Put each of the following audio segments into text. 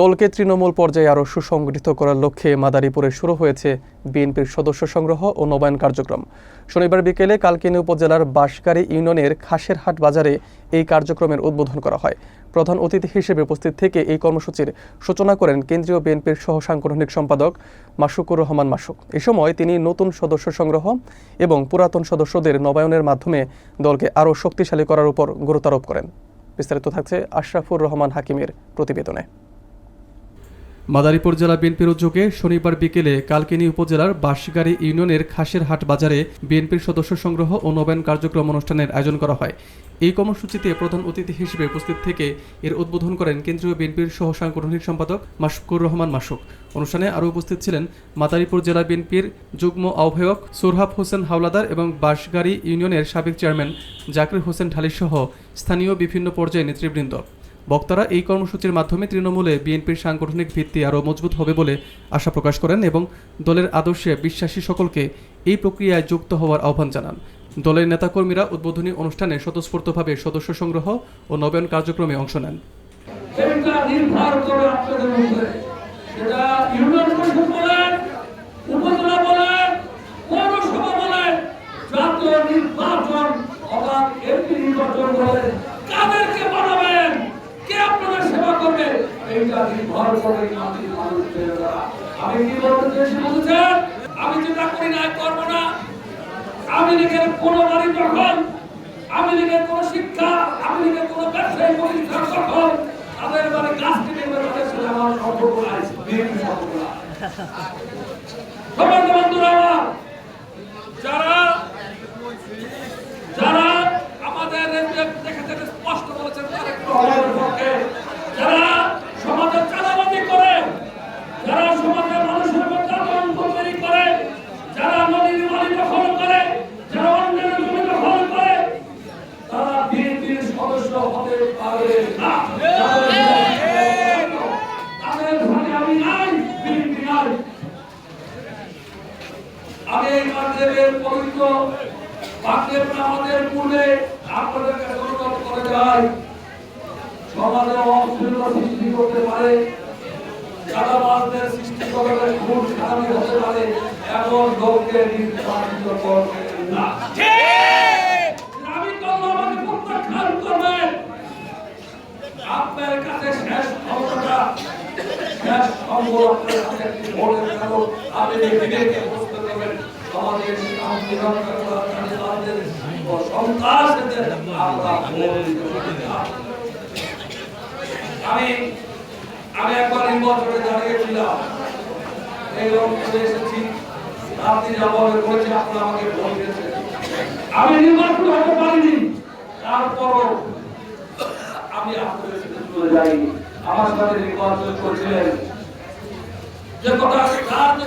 দলকে তৃণমূল পর্যায়ে আরও সুসংগঠিত করার লক্ষ্যে মাদারীপুরে শুরু হয়েছে বিএনপির সদস্য সংগ্রহ ও নবায়ন কার্যক্রম। শনিবার বিকেলে কালকিনি উপজেলার বাঁশগাড়ি ইউনিয়নের খাসেরহাট বাজারে এই কার্যক্রমের উদ্বোধন করা হয়। প্রধান অতিথি হিসেবে উপস্থিত থেকে এই কর্মসূচির সূচনা করেন কেন্দ্রীয় বিএনপির সহ সাংগঠনিক সম্পাদক মাসুকুর রহমান মাসুক। এ সময় তিনি নতুন সদস্য সংগ্রহ এবং পুরাতন সদস্যদের নবায়নের মাধ্যমে দলকে আরও শক্তিশালী করার উপর গুরুত্বারোপ করেন। বিস্তারিত থাকছে আশরাফুর রহমান হাকিমের প্রতিবেদনে। মাদারীপুর জেলা বিএনপির উদ্যোগে শনিবার বিকেলে কালকিনি উপজেলার বাঁশগাড়ি ইউনিয়নের খাসের হাট বাজারে বিএনপির সদস্য সংগ্রহ ও নবায়ন কার্যক্রম অনুষ্ঠানের আয়োজন করা হয়। এই কর্মসূচিতে প্রধান অতিথি হিসেবে উপস্থিত থেকে এর উদ্বোধন করেন কেন্দ্রীয় বিএনপির সহ সাংগঠনিক সম্পাদক মাসুকুর রহমান মাসুক। অনুষ্ঠানে আরও উপস্থিত ছিলেন মাদারীপুর জেলা বিএনপির যুগ্ম আহ্বায়ক সোরহাব হোসেন হাওলাদার এবং বাঁশগাড়ি ইউনিয়নের সাবেক চেয়ারম্যান জাকির হোসেন ঢালি সহ স্থানীয় বিভিন্ন পর্যায়ে নেতৃবৃন্দ। বক্তারা এই কর্মসূচির মাধ্যমে তৃণমূলে বিএনপির সাংগঠনিক ভিত্তি আরও মজবুত হবে বলে আশা প্রকাশ করেন এবং দলের আদর্শে বিশ্বাসী সকলকে এই প্রক্রিয়ায় যুক্ত হওয়ার আহ্বান জানান। দলের নেতাকর্মীরা উদ্বোধনী অনুষ্ঠানে স্বতঃস্ফূর্তভাবে সদস্য সংগ্রহ ও নবায়ন কার্যক্রমে অংশ নেন। নির্বাচন কাদেরকে বানাবেন কে আপনাদের সেবা করবে আমি কি বলতে না করব না। আমি লীগের কোন বাড়ি দখল আমি লীগের কোন শিক্ষা আমি কোন ব্যবসায়ী প্রতিষ্ঠান বাড়ি গাছ কেটে তাদের সাথে আমার বন্ধুরা আমার যারা যারা আমাদের দেখে দেখে স্পষ্ট বলেছেন তার একটু অভাবের পক্ষে যারা সমাজের চাঁদাবাজি করে যারা সমাজের মানুষের মধ্যে আতঙ্ক তৈরি করে যারা নদীর মালি দখল করে যারা অন্যের জমি দখল করে তারা বিএনপির সদস্য হতে পারবে না তাদের ঘরে আমি নাই বিএনপি নাই আমি এই মাধ্যমের পবিত্র বাক্যের আমাদের পূর্বে আপনাদের কাছে অনুরোধ করে যাই সমাজে অস্থিরতা সৃষ্টি করতে পারে চাঁদাবাজদের সৃষ্টি করবে খুন খারাপি হতে পারে এমন লোককে নির্বাচিত না। আমি করব করবেন। আপনার কাছে শেষ ক্ষমতা শেষ সম্বল আপনার কাছে একটি আমি আমি একবার নির্বাচনে দাঁড়িয়েছিলাম এই অঞ্চলে এসেছি। আপনি যেভাবে বলেছি আপনারা আমাকে ভোট আমি নির্বাচন হতে পারিনি। তারপরও আমি আপনাদের চলে যাইনি। আমার সাথে নির্বাচন করেছিলেন। যে কথা তার যে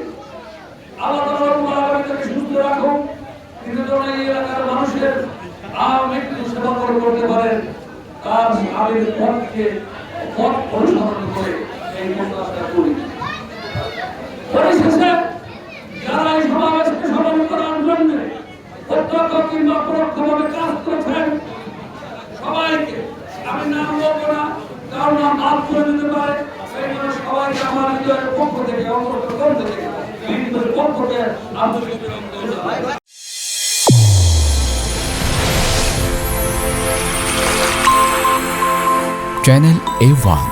আল্লাহ সুস্থ রাখুন। কিন্তু এলাকার মানুষের মৃত্যু করতে পারেন, তার আমির পথকে পথ অনুসরণ করে এই প্রত্যাশা সবাইকে আমি নাম না, কারণ নাম দিতে পারে, সেই জন্য সবাইকে আমার হৃদয়ের পক্ষ থেকে পক্ষ থেকে আন্তরিক ধন্যবাদ। চ্যানেল এ ওয়ান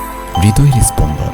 হৃদয়ের স্পন্দন